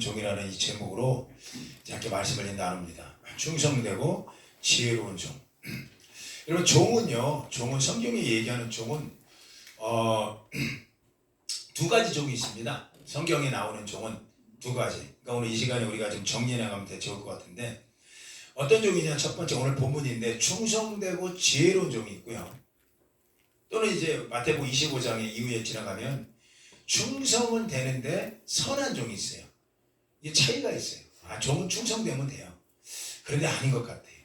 종이라는 이 제목으로 이렇게 말씀을 나눕니다. 충성되고 지혜로운 종. 여러분 종은요, 종은 성경에 얘기하는 종은 어, 두 가지 종이 있습니다. 성경에 나오는 종은 두 가지. 그러니까 오늘 이 시간에 우리가 좀 정리해 나가면 더 좋을 것 같은데 어떤 종이냐 첫 번째 오늘 본문인데 충성되고 지혜로운 종이 있고요. 또는 이제 마태복음 25장의 이후에 지나가면 충성은 되는데 선한 종이 있어요. 이게 차이가 있어요. 아, 종은 충성되면 돼요. 그런데 아닌 것 같아요.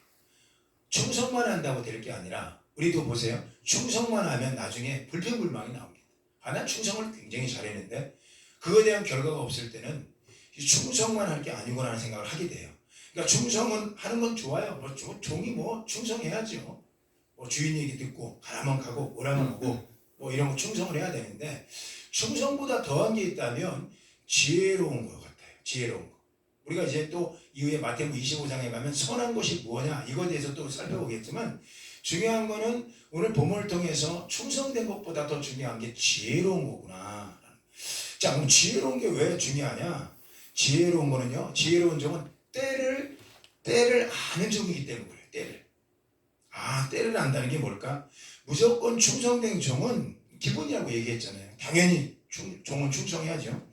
충성만 한다고 될 게 아니라 우리도 보세요. 충성만 하면 나중에 불평불만이 나옵니다. 아, 난 충성을 굉장히 잘했는데 그거에 대한 결과가 없을 때는 이 충성만 할 게 아니구나 하는 생각을 하게 돼요. 그러니까 충성은 하는 건 좋아요. 뭐 조- 종이 뭐 충성해야죠. 뭐 주인 얘기 듣고 가라면 가고 오라면 오고 뭐 이런 거 충성을 해야 되는데 충성보다 더한 게 있다면 지혜로운 것 같아요. 지혜로운 거. 우리가 이제 또 이후에 마태복음 25장에 가면 선한 것이 뭐냐 이거에 대해서 또 살펴보겠지만 중요한 거는 오늘 본문을 통해서 충성된 것보다 더 중요한 게 지혜로운 거구나. 자, 그럼 지혜로운 게 왜 중요하냐? 지혜로운 거는요. 지혜로운 종은 때를 때를 아는 종이기 때문에 그래요. 때를. 아, 때를 안다는 게 뭘까? 무조건 충성된 종은 기본이라고 얘기했잖아요. 당연히 충- 종은 충성해야죠.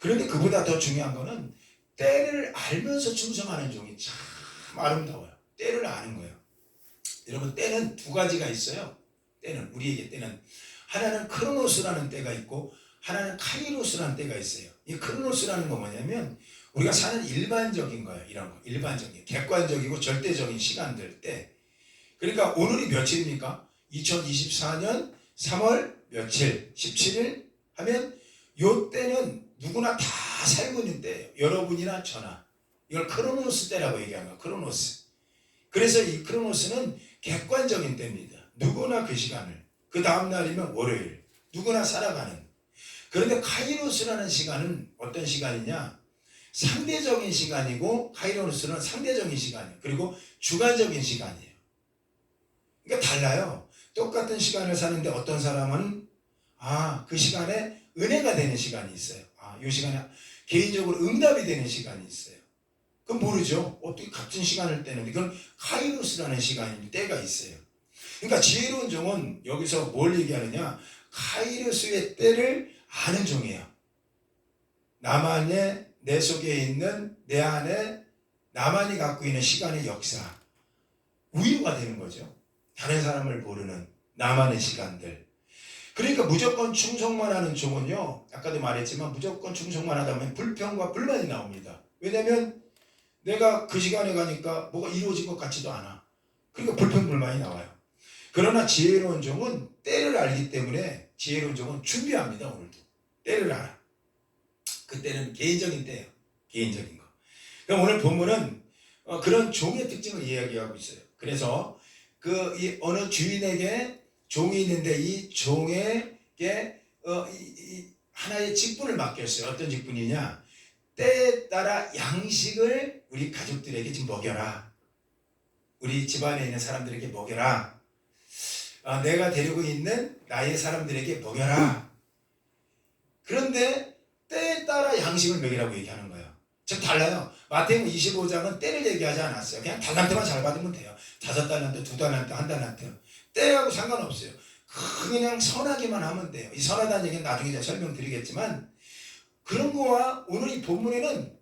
그런데 그보다 더 중요한 거는 때를 알면서 충성하는 종이 참 아름다워요. 때를 아는 거예요. 여러분 때는 두 가지가 있어요. 때는 우리에게 때는 하나는 크로노스라는 때가 있고 하나는 카이로스라는 때가 있어요. 이 크로노스라는 건 뭐냐면 우리가 사는 일반적인 거예요. 이런 거 일반적인 객관적이고 절대적인 시간들 때. 그러니까 오늘이 며칠입니까? 2024년 3월 며칠 17일 하면 요 때는 누구나 다 살고 있는 때예요. 여러분이나 저나. 이걸 크로노스 때라고 얘기하는 거예요. 크로노스. 그래서 이 크로노스는 객관적인 때입니다. 누구나 그 시간을. 그 다음 날이면 월요일. 누구나 살아가는. 그런데 카이로스라는 시간은 어떤 시간이냐? 상대적인 시간이고 카이로스는 상대적인 시간이에요. 그리고 주관적인 시간이에요. 그러니까 달라요. 똑같은 시간을 사는데 어떤 사람은 아, 그 시간에 은혜가 되는 시간이 있어요. 아, 이 시간에 개인적으로 응답이 되는 시간이 있어요. 그건 모르죠. 어떻게 같은 시간을 떼는데 그건 카이로스라는 시간이 때가 있어요. 그러니까 지혜로운 종은 여기서 뭘 얘기하느냐? 카이로스의 때를 아는 종이에요. 나만의 내 속에 있는 내 안에 나만이 갖고 있는 시간의 역사 우유가 되는 거죠. 다른 사람을 모르는 나만의 시간들. 그러니까 무조건 충성만 하는 종은요. 아까도 말했지만 무조건 충성만 하다 보면 불평과 불만이 나옵니다. 왜냐하면 내가 그 시간에 가니까 뭐가 이루어진 것 같지도 않아. 그러니까 불평 불만이 나와요. 그러나 지혜로운 종은 때를 알기 때문에 지혜로운 종은 준비합니다. 오늘도 때를 알아. 그 때는 개인적인 때예요. 개인적인 거. 그럼 오늘 본문은 어, 그런 종의 특징을 이야기하고 있어요. 그래서 그이 어느 주인에게 종이 있는데 이 종에게 어, 이, 이 하나의 직분을 맡겼어요. 어떤 직분이냐? 때에 따라 양식을 우리 가족들에게 좀 먹여라. 우리 집안에 있는 사람들에게 먹여라. 아, 내가 데리고 있는 나의 사람들에게 먹여라. 그런데 때에 따라 양식을 먹이라고 얘기하는 거예요. 즉 달라요. 마태복음 25장은 때를 얘기하지 않았어요. 그냥 달란트만 잘 받으면 돼요. 다섯 달란트, 두 달란트, 한 달란트. 때하고 상관없어요. 그냥 선하기만 하면 돼요. 이 선하다는 얘기는 나중에 제가 설명드리겠지만 그런 거와 오늘 이 본문에는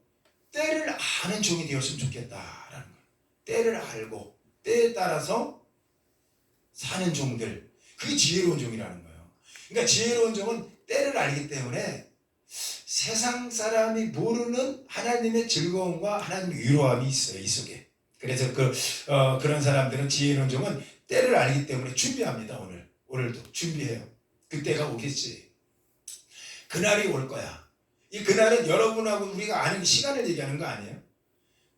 때를 아는 종이 되었으면 좋겠다라는 거예요. 때를 알고 때에 따라서 사는 종들. 그게 지혜로운 종이라는 거예요. 그러니까 지혜로운 종은 때를 알기 때문에 세상 사람이 모르는 하나님의 즐거움과 하나님의 위로함이 있어요, 이 속에. 그래서 그, 어, 그런 사람들은 지혜로운 종은 때를 알기 때문에 준비합니다, 오늘. 오늘도 준비해요. 그때가 오겠지. 그날이 올 거야. 이 그날은 여러분하고 우리가 아는 시간을 얘기하는 거 아니에요?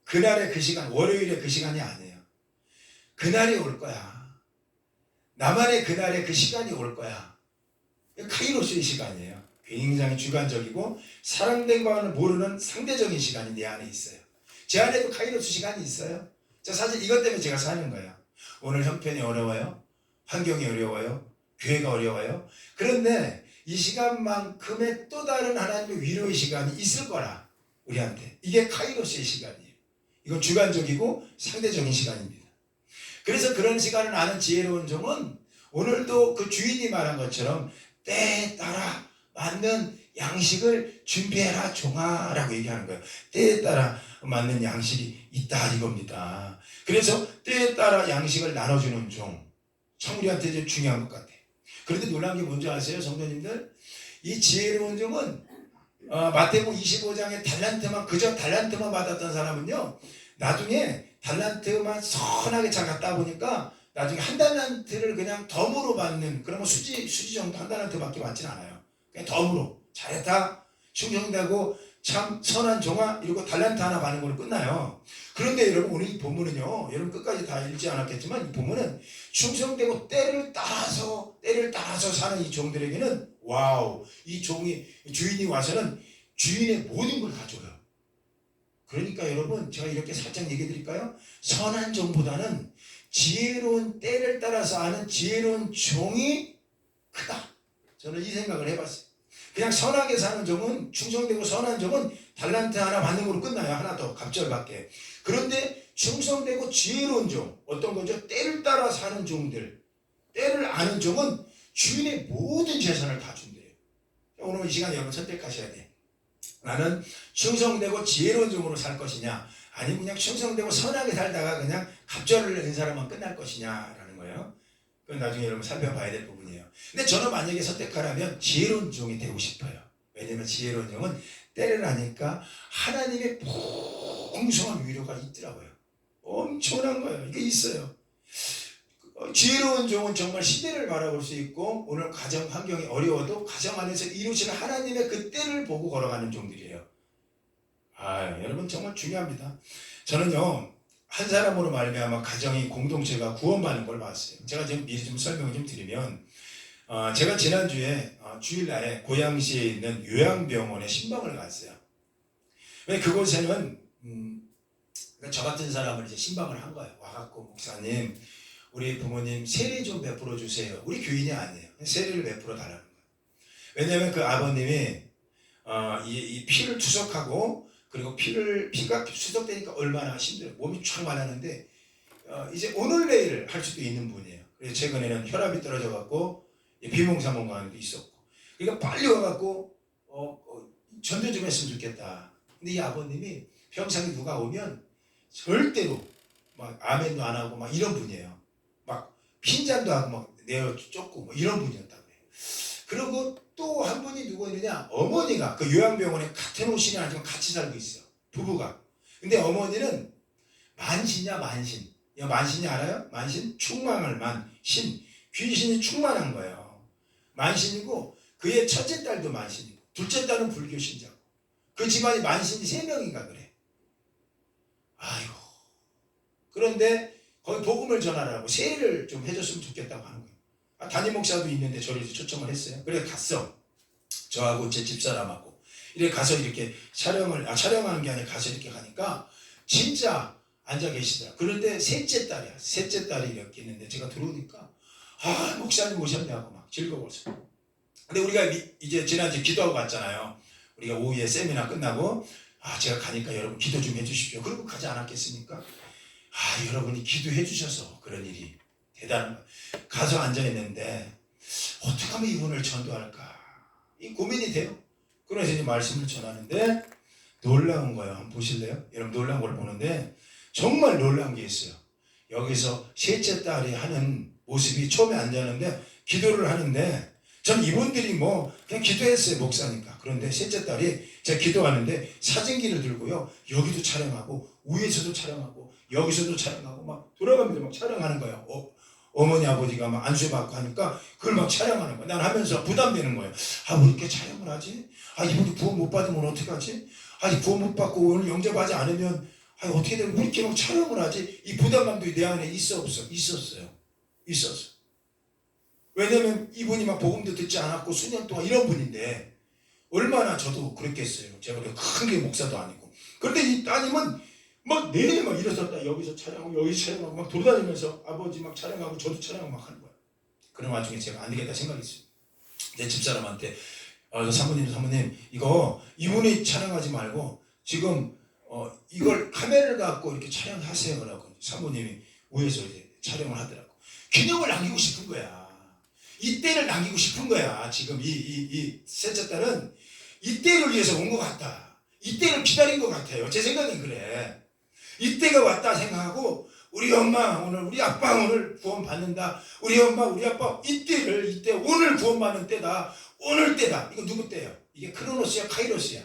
그날의 그 시간, 월요일의 그 시간이 아니에요. 그날이 올 거야. 나만의 그날의 그 시간이 올 거야. 카이로스의 시간이에요. 굉장히 주관적이고 사람된 거는 모르는 상대적인 시간이 내 안에 있어요. 제 안에도 카이로스 시간이 있어요. 저 사실 이것 때문에 제가 사는 거예요. 오늘 형편이 어려워요. 환경이 어려워요. 교회가 어려워요. 그런데 이 시간만큼의 또 다른 하나님의 위로의 시간이 있을 거라. 우리한테. 이게 카이로스의 시간이에요. 이건 주관적이고 상대적인 시간입니다. 그래서 그런 시간을 아는 지혜로운 종은 오늘도 그 주인이 말한 것처럼 때에 따라 맞는 양식을 준비해라 종아라고 얘기하는 거예요. 때에 따라 맞는 양식이 있다 이겁니다. 그래서 때에 따라 양식을 나눠주는 종. 참 우리한테 이제 중요한 것 같아요. 그런데 놀란 게 뭔지 아세요, 성도님들? 이 지혜로운 종은 어, 마태복음 25장에 달란트만 그저 달란트만 받았던 사람은요 나중에 달란트만 선하게 잘 갖다 보니까 나중에 한 달란트를 그냥 덤으로 받는 그러면 수지 수지 정도 한 달란트밖에 받진 않아요. 그냥 덤으로 잘했다 충성되고 참 선한 종아 이러고 달란트 하나 받는 걸로 끝나요. 그런데 여러분 오늘 이 본문은요 여러분 끝까지 다 읽지 않았겠지만 이 본문은 충성되고 때를 따라서 때를 따라서 사는 이 종들에게는 와우 이 종이 주인이 와서는 주인의 모든 걸다 줘요. 그러니까 여러분 제가 이렇게 살짝 얘기해 드릴까요? 선한 종보다는 지혜로운 때를 따라서 아는 지혜로운 종이 크다. 저는 이 생각을 해봤어요. 그냥 선하게 사는 종은 충성되고 선한 종은 달란트 하나 받는 걸로 끝나요. 하나 더 갑절밖에. 그런데 충성되고 지혜로운 종 어떤 거죠? 때를 따라 사는 종들 때를 아는 종은 주인의 모든 재산을 다 준대요. 오늘 이 시간 여러분 선택하셔야 돼. 나는 충성되고 지혜로운 종으로 살 것이냐 아니면 그냥 충성되고 선하게 살다가 그냥 갑절을 낸 사람만 끝날 것이냐라는 거예요. 그건 나중에 여러분 살펴봐야 될 부분이에요. 근데 저는 만약에 선택하라면 지혜로운 종이 되고 싶어요. 왜냐면 지혜로운 종은 때를 아니까 하나님의 풍성한 위로가 있더라고요. 엄청난 거예요. 이게 있어요. 어, 지혜로운 종은 정말 시대를 바라볼 수 있고 오늘 가정 환경이 어려워도 가정 안에서 이루시는 하나님의 그 때를 보고 걸어가는 종들이에요. 아 여러분 정말 중요합니다. 저는요 한 사람으로 말미암아 가정이 공동체가 구원받는 걸 봤어요. 제가 지금 미리 좀 설명을 좀 드리면 어, 제가 지난주에 어, 주일날에 고양시에 있는 요양병원에 신방을 갔어요. 왜 그곳에는 음, 저 같은 사람을 이제 신방을 한 거예요. 와갖고 목사님 우리 부모님 세례 좀 베풀어 주세요. 우리 교인이 아니에요. 세례를 베풀어 달라는 거예요. 왜냐하면 그 아버님이 어, 이, 이 피를 투석하고 그리고 피를 피가 수석되니까 얼마나 힘들어요. 몸이 쫙 말하는데 어, 이제 오늘 내일 할 수도 있는 분이에요. 그래서 최근에는 혈압이 떨어져 갖고 비몽사몽간도 있었고 그러니까 빨리 와갖고 어, 어, 전도 좀 했으면 좋겠다. 근데 이 아버님이 평상에 누가 오면 절대로 막 아멘도 안 하고 막 이런 분이에요. 막 핀잔도 하고 막 내어 쫓고 뭐 이런 분이었다고 해요. 그리고 또 한 분이 누구 있느냐? 어머니가 그 요양병원에 같은 옷이 아니지만 같이 살고 있어요. 부부가. 근데 어머니는 만신이야 만신. 이 만신이 알아요? 만신 충만할 만신 귀신이 충만한 거예요. 만신이고 그의 첫째 딸도 만신이고 둘째 딸은 불교 신자고 그 집안이 만신이 세 명인가 그래. 아이고. 그런데 거기 복음을 전하라고 세례를 좀 해줬으면 좋겠다고 하는 거예요. 아, 담임 목사도 있는데 저를 초청을 했어요. 그래 갔어. 저하고 제 집사람하고 이렇게 가서 이렇게 촬영을 아 촬영하는 게 아니라 가서 이렇게 가니까 진짜 앉아 계시더라. 그런데 셋째 딸이야. 셋째 딸이 이렇게 있는데 제가 들어오니까 아 목사님 오셨냐고 막 즐거웠어. 근데 우리가 미- 이제 지난주 기도하고 갔잖아요. 우리가 오후에 세미나 끝나고 아 제가 가니까 여러분 기도 좀 해주십시오. 그리고 가지 않았겠습니까? 아 여러분이 기도해 주셔서 그런 일이 대단한 거. 가서 앉아 있는데 어떻게 하면 이분을 전도할까? 이 고민이 돼요. 그래서 이제 말씀을 전하는데 놀라운 거예요. 한번 보실래요? 여러분 놀라운 걸 보는데 정말 놀라운 게 있어요. 여기서 셋째 딸이 하는 모습이 처음에 앉았는데 기도를 하는데 전 이분들이 뭐 그냥 기도했어요 목사니까 그런데 셋째 딸이 제가 기도하는데 사진기를 들고요 여기도 촬영하고 위에서도 촬영하고 여기서도 촬영하고 막 돌아가면서 막 촬영하는 거예요 어, 어머니 아버지가 막 안수받고 하니까 그걸 막 촬영하는 거야. 난 하면서 부담되는 거예요 아 왜 이렇게 촬영을 하지? 아 이분이 구원 못 받으면 어떡하지? 아니 구원 못 받고 오늘 영접하지 않으면 아 어떻게 되면 왜 이렇게 막 촬영을 하지? 이 부담감도 내 안에 있어 없어? 있었어요. 있었어. 왜냐면 이분이 막 복음도 듣지 않았고 수년 동안 이런 분인데 얼마나 저도 그랬겠어요. 제가 큰 게 목사도 아니고. 그런데 이 따님은 막 내내 막 일어섰다 여기서 촬영하고 여기 촬영하고 막 돌아다니면서 아버지 막 촬영하고 저도 촬영하고 막 하는 거야. 그런 와중에 제가 안 되겠다 생각했어요. 내 집사람한테 어, 저 사모님 사모님 이거 이분이 촬영하지 말고 지금 어, 이걸 카메라를 갖고 이렇게 촬영하세요 라고 사모님이 위에서 이제 촬영을 하더라고. 기념을 남기고 싶은 거야. 이때를 남기고 싶은 거야. 지금 이 이 이 셋째 딸은 이때를 위해서 온 것 같다. 이때를 기다린 것 같아요. 제 생각엔 그래. 이때가 왔다 생각하고 우리 엄마 오늘 우리 아빠 오늘 구원 받는다. 우리 엄마 우리 아빠 이때를 이때 오늘 구원 받는 때다. 오늘 때다. 이거 누구 때요? 이게 크로노스야 카이로스야.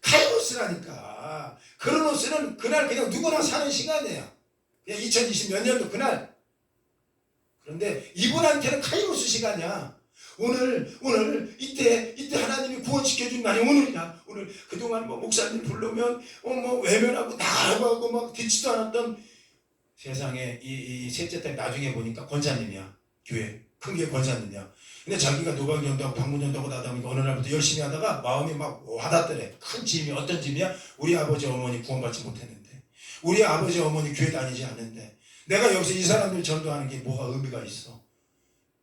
카이로스라니까. 크로노스는 그날 그냥 누구나 사는 시간이에요. 그냥 2020 몇 년도 그날. 그런데 이분한테는 카이로스 시간이야. 오늘 오늘 이때 이때 하나님이 구원시켜 준 날이 오늘이야. 오늘 그동안 뭐 목사님 부르면 어 뭐 외면하고 나라고 하고 막 듣지도 않았던 세상에 이, 이 셋째 딸 나중에 보니까 권사님이야. 교회 큰 게 권사님이야. 근데 자기가 노방전도하고 방문전도하고 나다 보니까 어느 날부터 열심히 하다가 마음이 막 와닿더래. 큰 짐이 어떤 짐이야? 우리 아버지 어머니 구원받지 못했는데 우리 아버지 어머니 교회 다니지 않는데 내가 여기서 이 사람들 전도하는 게 뭐가 의미가 있어?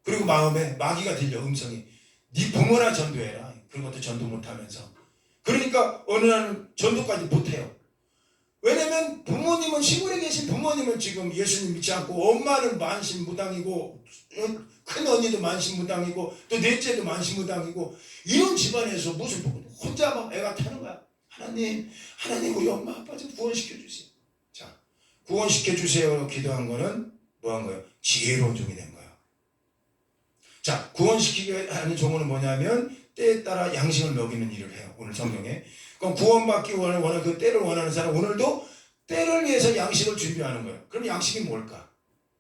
그리고 마음에 마귀가 들려 음성이 네 부모나 전도해라. 그런 것도 전도 못하면서 그러니까 어느 날은 전도까지 못해요. 왜냐면 부모님은 시골에 계신 부모님은 지금 예수님 믿지 않고 엄마는 만신무당이고 어? 큰 언니도 만신무당이고 또 넷째도 만신무당이고 이런 집안에서 무슨 혼자 막 애가 타는 거야. 하나님, 하나님 우리 엄마 아빠 좀 구원시켜 주세요. 자, 구원시켜 주세요. 기도한 거는 뭐 한 거예요? 지혜로운 종이 된 거야. 자, 구원시키게 하는 종은 뭐냐면 때에 따라 양식을 먹이는 일을 해요. 오늘 성경에. 그럼 구원받기 원하는, 원하는 그 때를 원하는 사람 오늘도 때를 위해서 양식을 준비하는 거예요. 그럼 양식이 뭘까?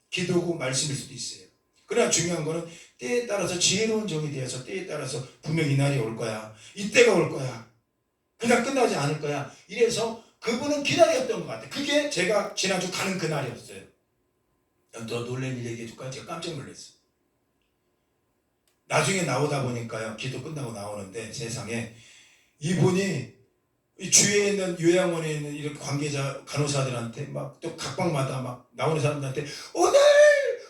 기도고 말씀일 수도 있어요. 그러나 중요한 거는 때에 따라서 지혜로운 종이 되어서 때에 따라서 분명 이 날이 올 거야. 이때가 올 거야. 그냥 끝나지 않을 거야. 이래서 그분은 기다렸던 것 같아. 그게 제가 지난주 가는 그날이었어요. 더 놀란 일 얘기해 줄까? 제가 깜짝 놀랐어. 나중에 나오다 보니까요. 기도 끝나고 나오는데 세상에 이분이 이 주위에 있는 요양원에 있는 이렇게 관계자 간호사들한테 막 또 각방마다 막 나오는 사람들한테 오늘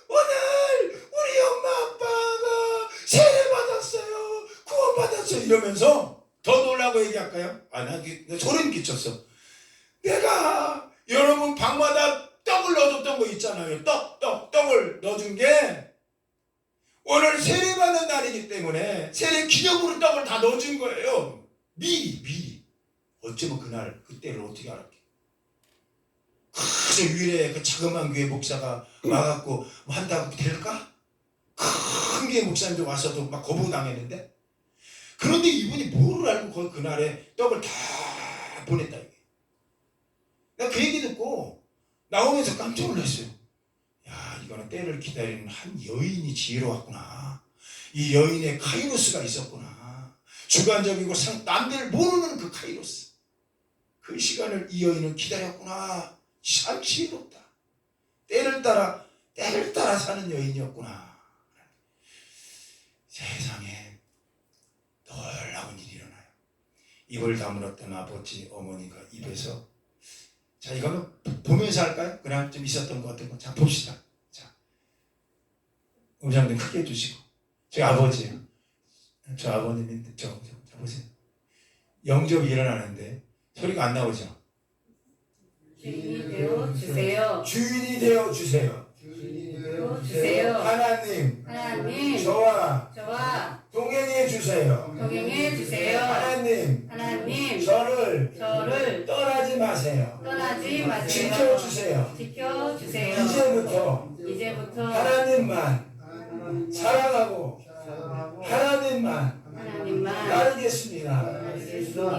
오늘 우리 엄마 아빠가 세례 받았어요 구원 받았어요 이러면서 더 놀라고 얘기할까요? 아나 소름 끼쳤어. 내가 여러분 방마다 떡을 넣어줬던 거 있잖아요. 떡, 떡, 떡을 넣어준 게 오늘 세례 받는 날이기 때문에 세례 기념으로 떡을 다 넣어준 거예요. 미리, 미리. 어쩌면 그날, 그때를 어떻게 알았게. 그 위에 그 자그마한 교회 목사가 와갖고 뭐 한다고 될까? 큰 교회 목사님들 와서도 막 거부당했는데 그런데 이분이 뭐를 알고 거기 그날에 떡을 다 보냈다 이게. 그 얘기 듣고 나오면서 깜짝 놀랐어요. 야 이거는 때를 기다리는 한 여인이 지혜로웠구나. 이 여인의 카이로스가 있었구나. 주관적이고 상, 남들 모르는 그 카이로스. 그 시간을 이 여인은 기다렸구나. 참 지혜롭다. 때를 따라 때를 따라 사는 여인이었구나. 세상에 놀라운 일이 일어나요. 입을 다물었던 아버지 어머니가 입에서 자 이거는 보면서 할까요? 그냥 좀 있었던 것 같은 거. 자 봅시다. 좀 크게 해주시고 저 아버지요. 저 아버님인데 저, 저, 저 보세요. 영접이 일어나는데 소리가 안 나오죠. 주인이 되어 주세요. 주인이 되어 주세요. 되어 주세요. 하나님 하나님, 저와 저와 동행해 주세요. 동행해 주세요. 하나님 하나님, 저를 저를 떠나지 마세요. 떠나지 마세요. 지켜 주세요. 지켜 주세요. 이제부터 이제부터 하나님만 사랑하고 하나님만 하나님만 따르겠습니다.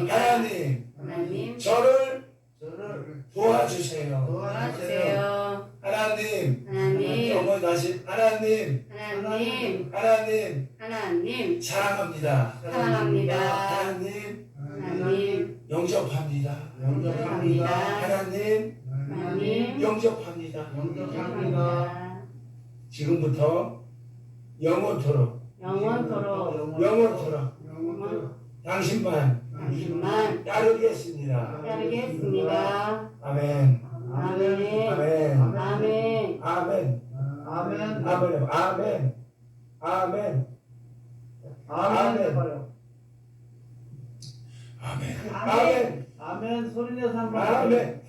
하나님 하나님, 저를 도와주세요. 도와주세요. 하나님 하나님, 다시 하나님 하나님, 하나님 하나님, 사랑합니다. 사랑합니다. 하나님 하나님, 영접합니다. 영접합니다. 하나님 하나님, 영접합니다. 영접합니다. 지금부터 영원토록 영원토록, 영원토록 영원, 당신만 당신만 따르겠습니다. 따르겠습니다. 아멘. 아멘. 아멘. 아멘. 아멘. 아멘. 아멘. 아멘. 아멘. 아멘. 해봐요. 아멘. 아멘. 아멘. 아멘 소리 내서 한번 아멘.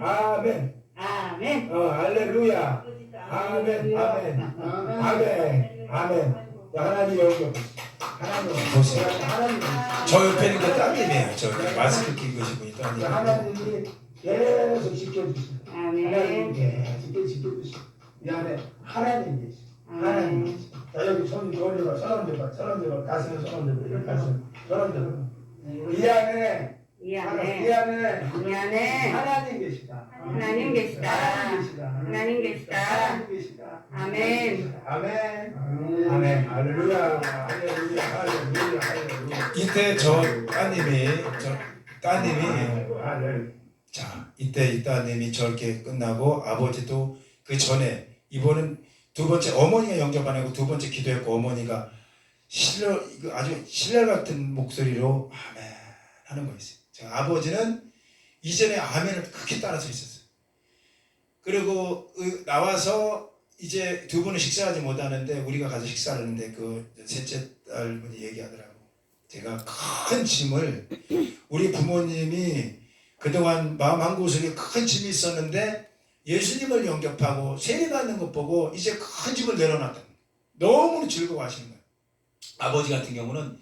아멘. 아멘. 어, 할렐루야. 아멘. 아멘. 아멘. 아멘. 자, 하나님 여기 하나님 보세요. 하나님 저 옆에 있는 게 따님이에요. 저 마스크 끼고 계신 분이 자, 따님. 하나님이 계속 지켜주시고 하나님 아멘. 계속 지켜주시고 이 안에 하나님 계시 하나님 아멘. 계시 자 여기 손 돌려봐 손 얹어봐 손 얹어봐 가슴에 손 얹어봐 이렇게 가슴 손 얹어봐 이 안에 이이 안에 안에 이 안에 하나님 계시다 하나님 계시다. 하나님 계시다 아멘. 아멘 아멘 할렐루야 할렐루야 할렐루야 할렐루야 이때 저 따님이 저 따님이 자 이때 이 따님이 저렇게 끝나고 아버지도 그 전에 이번은 두 번째 어머니가 영접 안 하고 두 번째 기도했고 어머니가 신뢰 이거 아주 신뢰 같은 목소리로 아멘 하는 거였어요. 자 아버지는 이전에 아멘을 크게 따라서 있었어요. 그리고 그 나와서 이제 두 분은 식사하지 못하는데 우리가 가서 식사를 하는데 그 셋째 딸분이 얘기하더라고. 제가 큰 짐을 우리 부모님이 그동안 마음 한 구석에 큰 짐이 있었는데 예수님을 영접하고 세례받는 것 보고 이제 큰 짐을 내려놨다. 너무 즐거워하시는 거예요. 아버지 같은 경우는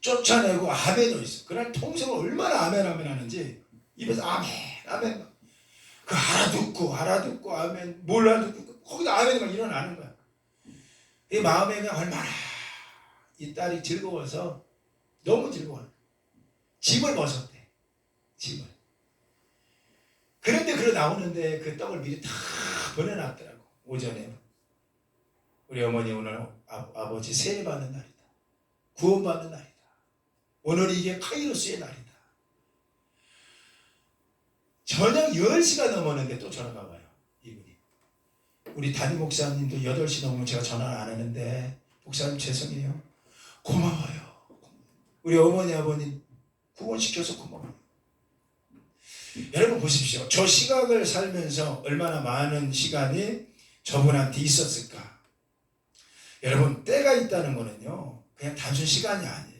쫓아내고 아멘으로 있어. 그날 통성을 얼마나 아멘 아멘 하는지 입에서 아멘 아멘 그 알아듣고 알아듣고 아멘 몰라 듣고 거기다 아멘이 막 일어나는 거야. 이 마음에 그냥 얼마나 이 딸이 즐거워서 너무 즐거워. 짐을 벗었대. 짐을. 그런데 그러 나오는데 그 떡을 미리 다 보내놨더라고 오전에 우리 어머니 오늘 아, 아버지 세례받는 날이다 구원받는 날이다 오늘 이게 카이로스의 날이다 저녁 10시가 넘었는데 또 전화가 와요 이분이 우리 담임 목사님도 8시 넘으면 제가 전화를 안 하는데 목사님 죄송해요 고마워요 우리 어머니 아버님 구원시켜서 고마워요 여러분 보십시오. 저 시각을 살면서 얼마나 많은 시간이 저분한테 있었을까? 여러분 때가 있다는 거는요. 그냥 단순 시간이 아니에요.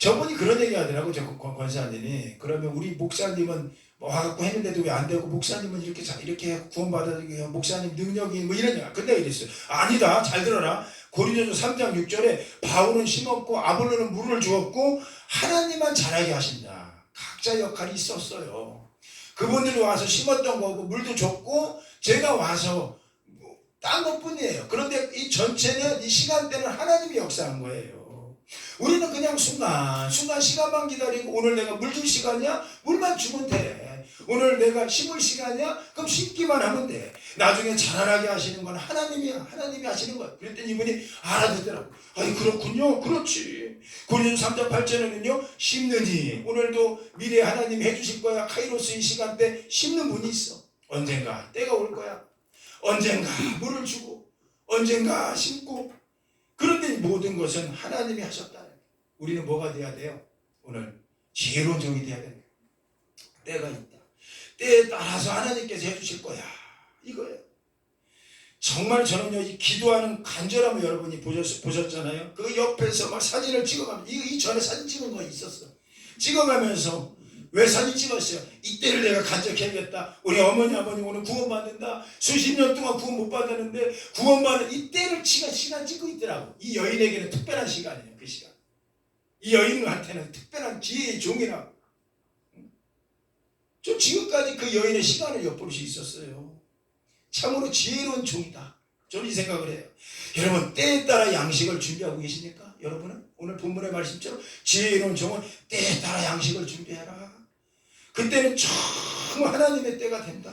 저분이 그런 얘기 하더라고 저 권- 권사님이 그러면 우리 목사님은 뭐 와갖고 했는데도 왜 안 되고 목사님은 이렇게 자- 이렇게 구원받아들이고 목사님 능력이 뭐 이런 얘기 근데 이랬어요 아니다 잘 들어라 고린도서 3장 6절에 바울은 심었고 아볼로는 물을 주었고 하나님만 자라게 하신다 각자 역할이 있었어요. 그분들이 와서 심었던 거고 물도 줬고 제가 와서 뭐딴 것뿐이에요. 그런데 이 전체는 이 시간대는 하나님이 역사한 거예요. 우리는 그냥 순간 순간 시간만 기다리고 오늘 내가 물 줄 시간이야 물만 주면 돼. 오늘 내가 심을 시간이야 그럼 심기만 하면 돼. 나중에 자라나게 하시는 건 하나님이야. 하나님이 하시는 거야. 그랬더니 이분이 알아듣더라고. 아니 그렇군요. 그렇지. 고린도 3장 8절에는요 심느니 오늘도 미래 하나님 해주실 거야 카이로스 이 시간대 심는 분이 있어 언젠가 때가 올 거야 언젠가 물을 주고 언젠가 심고 그런데 이 모든 것은 하나님이 하셨다 우리는 뭐가 돼야 돼요? 오늘 지혜로운 종이 돼야 됩니다. 때가 있다. 때에 따라서 하나님께서 해주실 거야. 이거예요. 정말 저는요 이 기도하는 간절함을 여러분이 보셨, 보셨잖아요. 그 옆에서 막 사진을 찍어가면서 이, 이 전에 사진 찍은 거 있었어. 찍어가면서 왜 사진 찍었어요? 이때를 내가 간직해야겠다. 우리 어머니 아버님 오늘 구원받는다. 수십 년 동안 구원 못 받았는데 구원받는 이때를 시간, 시간 찍고 있더라고. 이 여인에게는 특별한 시간이에요 그 시간 이 여인한테는 특별한 지혜의 종이라고 저 지금까지 그 여인의 시간을 엿볼 수 있었어요 참으로 지혜로운 종이다. 저는 이 생각을 해요. 여러분 때에 따라 양식을 준비하고 계십니까? 여러분은 오늘 본문의 말씀처럼 지혜로운 종은 때에 따라 양식을 준비해라. 그때는 정말 하나님의 때가 된다.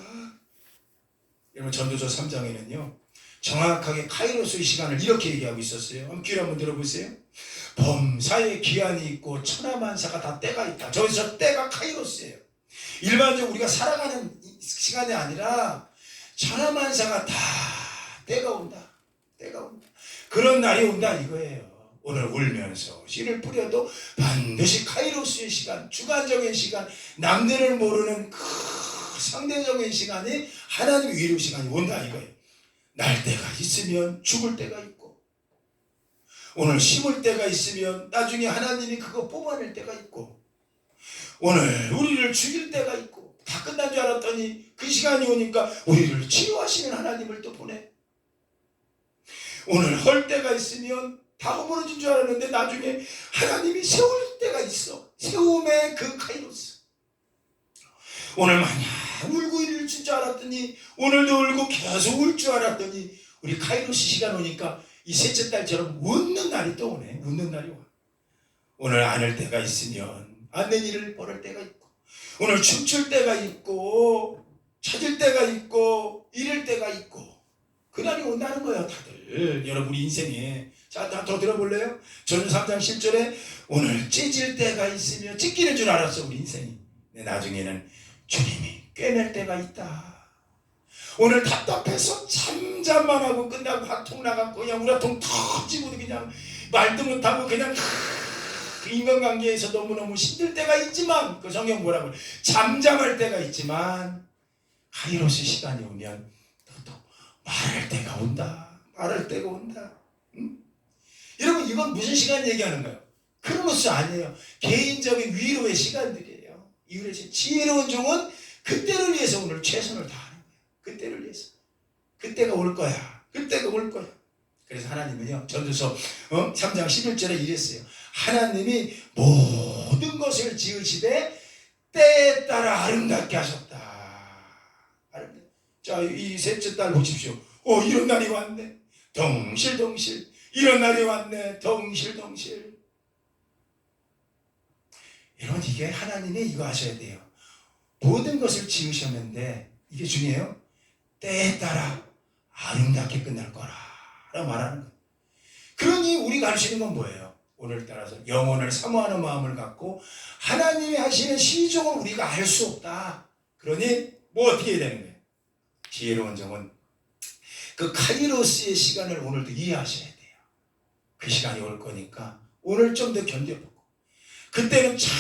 여러분 전도서 3장에는요. 정확하게 카이로스의 시간을 이렇게 얘기하고 있었어요. 귀를 한번 들어보세요. 범사에 기한이 있고 천하만사가 다 때가 있다. 저기서 때가 카이로스예요. 일반적으로 우리가 살아가는 시간이 아니라 천하만사가 다 때가 온다. 때가 온다. 그런 날이 온다 이거예요. 오늘 울면서 씨를 뿌려도 반드시 카이로스의 시간, 주관적인 시간, 남들을 모르는 그 상대적인 시간이 하나님 위로 시간이 온다 이거예요. 날 때가 있으면 죽을 때가 있고 오늘 심을 때가 있으면 나중에 하나님이 그거 뽑아낼 때가 있고 오늘 우리를 죽일 때가 있고 다 끝난 줄 알았더니 그 시간이 오니까 우리를 치유하시는 하나님을 또 보내. 오늘 헐 때가 있으면 다 허물어진 줄 알았는데 나중에 하나님이 세울 때가 있어. 세움의 그 카이로스. 오늘 마냥 울고 있을 줄 알았더니 오늘도 울고 계속 울 줄 알았더니 우리 카이로스 시간 오니까 이 셋째 딸처럼 웃는 날이 또 오네. 웃는 날이 와. 오늘 안을 때가 있으면 안는 일을 벌을 때가 있고 오늘 춤출 때가 있고 찾을 때가 있고 잃을 때가 있고 그날이 온다는 거예요 다들 여러분 인생에 자더 들어볼래요? 전 3장 10절에 오늘 찢을 때가 있으면 찢기는 줄 알았어 우리 인생이 나중에는 주님이 꿰낼 때가 있다 오늘 답답해서 잠잠만 하고 끝나고 화통 나갔고 그냥 우라통 터지고 그냥 말도 못하고 그냥 그 인간관계에서 너무너무 힘들 때가 있지만 그 성경 뭐라고? 잠잠할 때가 있지만 카이로스 시간이 오면 또, 또 말할 때가 온다 말할 때가 온다 응? 여러분 이건 무슨 시간 얘기하는 거예요? 크로노스 아니에요 개인적인 위로의 시간들이에요 이유를 지혜로운 종은 그때를 위해서 오늘 최선을 다하는 거예요 그때를 위해서 그때가 올 거야 그때가 올 거야 그래서 하나님은요 전도서 어? 3장 11절에 이랬어요 하나님이 모든 것을 지으시되 때에 따라 아름답게 하셨다. 자, 이 셋째 딸 보십시오. 어, 이런 날이 왔네. 덩실덩실. 이런 날이 왔네. 덩실덩실. 여러분, 이게 하나님이 이거 하셔야 돼요. 모든 것을 지으셨는데, 이게 중요해요. 때에 따라 아름답게 끝날 거라. 라고 말하는 거예요. 그러니 수 있는 건 뭐예요? 오늘 따라서 영혼을 사모하는 마음을 갖고 하나님이 하시는 시종을 우리가 알 수 없다. 그러니 뭐 어떻게 해야 되는 거예요? 지혜로운 점은 그 카이로스의 시간을 오늘도 이해하셔야 돼요. 그 시간이 올 거니까 오늘 좀 더 견뎌보고 그때는 참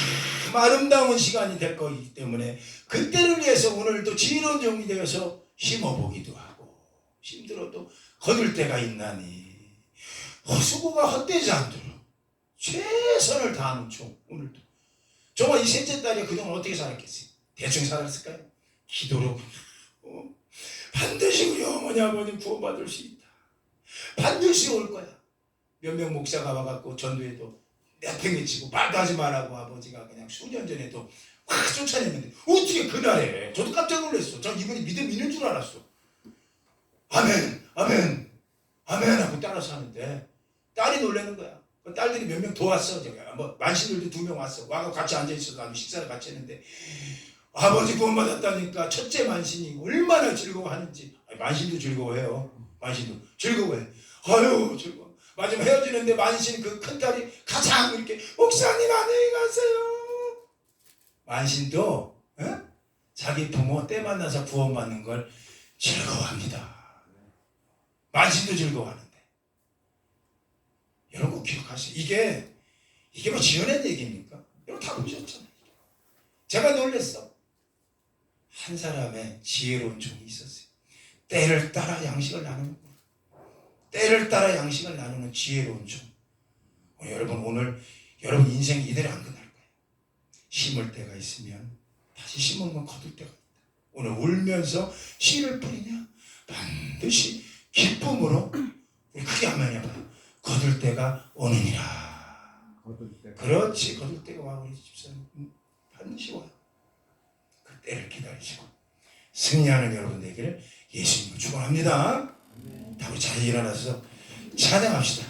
아름다운 시간이 될 거기 때문에 그때를 위해서 오늘도 지혜로운 종이 되어서 심어보기도 하고 힘들어도 거둘 때가 있나니 허수고가 헛되지 않도록 최선을 다하는 종 오늘도 정말 이 셋째 딸이 그동안 어떻게 살았겠어요? 대충 살았을까요? 기도로 어? 반드시 우리 어머니 아버님 구원받을 수 있다 반드시 올 거야 몇 명 목사가 와갖고 전도에도 내팽개치고 말도 하지 말라고 아버지가 그냥 수년 전에도 확 쫓아냈는데 어떻게 그날에 저도 깜짝 놀랐어 저 이분이 믿음 있는 줄 알았어 아멘 아멘 아멘 하고 따라서 하는데 딸이 놀라는 거야 그 딸들이 몇명더 왔어. 제가 뭐 만신들도 두 명 왔어. 와서 같이 앉아 있어서 아주 식사를 같이 했는데 아버지 구원 받았다니까 첫째 만신이 얼마나 즐거워하는지 만신도 즐거워해요. 만신도 즐거워해. 아유 즐거워. 마지막 헤어지는데 만신 그 큰 딸이 가장 이렇게 목사님 안녕히 가세요. 만신도 어? 자기 부모 때 만나서 구원받는 걸 즐거워합니다. 만신도 즐거워하는데. 여러분 꼭 기억하세요. 이게 이게 뭐 지어낸 얘기입니까? 여러분 다 보셨잖아요. 제가 놀랬어. 한 사람의 지혜로운 종이 있었어요. 때를 따라 양식을 나누는 때를 따라 양식을 나누는 지혜로운 종. 어, 여러분 오늘 여러분 인생 이대로 안 끝날 거예요. 심을 때가 있으면 다시 심은 건 거둘 때가 있다. 오늘 울면서 씨를 뿌리냐? 반드시 기쁨으로 우리 크게 한번 해봐요. 거둘 때가 오느니라. 그렇지 거둘 때가 와 우리 집사님 음, 반드시 와요. 그 때를 기다리시고 승리하는 여러분 되기를 예수님을 축원합니다. 다 우리 잘 일어나서 찬양합시다.